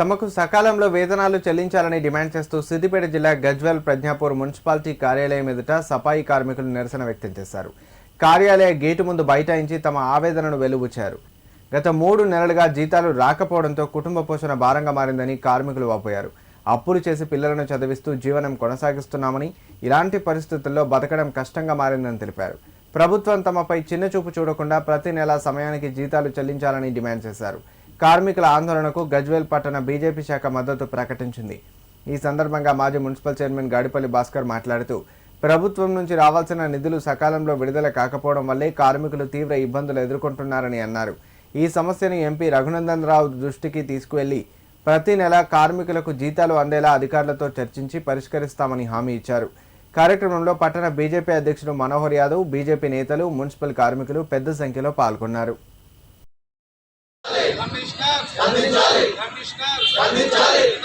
తమకు సకాలంలో వేతనాలు చెల్లించాలని డిమాండ్ చేస్తూ సిద్దిపేట జిల్లా గజ్వెల్ ప్రజ్ఞాపూర్ మున్సిపాలిటీ కార్యాలయం ఎదుట సఫాయి కార్మికులు నిరసన వ్యక్తం చేశారు. కార్యాలయ గేటు ముందు బైఠాయించి తమ ఆవేదనను వెలుబుచ్చారు గత మూడు నెలలుగా జీతాలు రాకపోవడంతో కుటుంబ పోషణ భారంగా మారిందని కార్మికులు వాపోయారు. అప్పులు చేసి పిల్లలను చదివిస్తూ జీవనం కొనసాగిస్తున్నామని ఇలాంటి పరిస్థితుల్లో బతకడం కష్టంగా మారిందని తెలిపారు. ప్రభుత్వం తమపై చిన్నచూపు చూడకుండా ప్రతి నెల సమయానికి జీతాలు చెల్లించాలని డిమాండ్ చేశారు. కార్మికుల ఆందోళనకు గజ్వేల్ పట్టణ బీజేపీ శాఖ మద్దతు ప్రకటించింది. ఈ సందర్భంగా మాజీ మున్సిపల్ చైర్మన్ గాడిపల్లి భాస్కర్ మాట్లాడుతూ ప్రభుత్వం నుంచి రావాల్సిన నిధులు సకాలంలో విడుదల కాకపోవడం వల్లే కార్మికులు తీవ్ర ఇబ్బందులు ఎదుర్కొంటున్నారని అన్నారు. ఈ సమస్యను ఎంపీ రఘునందన్ రావు దృష్టికి తీసుకువెళ్ళి ప్రతి నెల కార్మికులకు జీతాలు అందేలా అధికారులతో చర్చించి పరిష్కరిస్తామని హామీ ఇచ్చారు. కార్యక్రమంలో పట్టణ బీజేపీ అధ్యక్షుడు మనోహర్ యాదవ్ బీజేపీ నేతలు మున్సిపల్ కార్మికులు పెద్ద సంఖ్యలో పాల్గొన్నారు. కమిషనర్. స్పందించాలి. కమిషనర్. స్పందించాలి.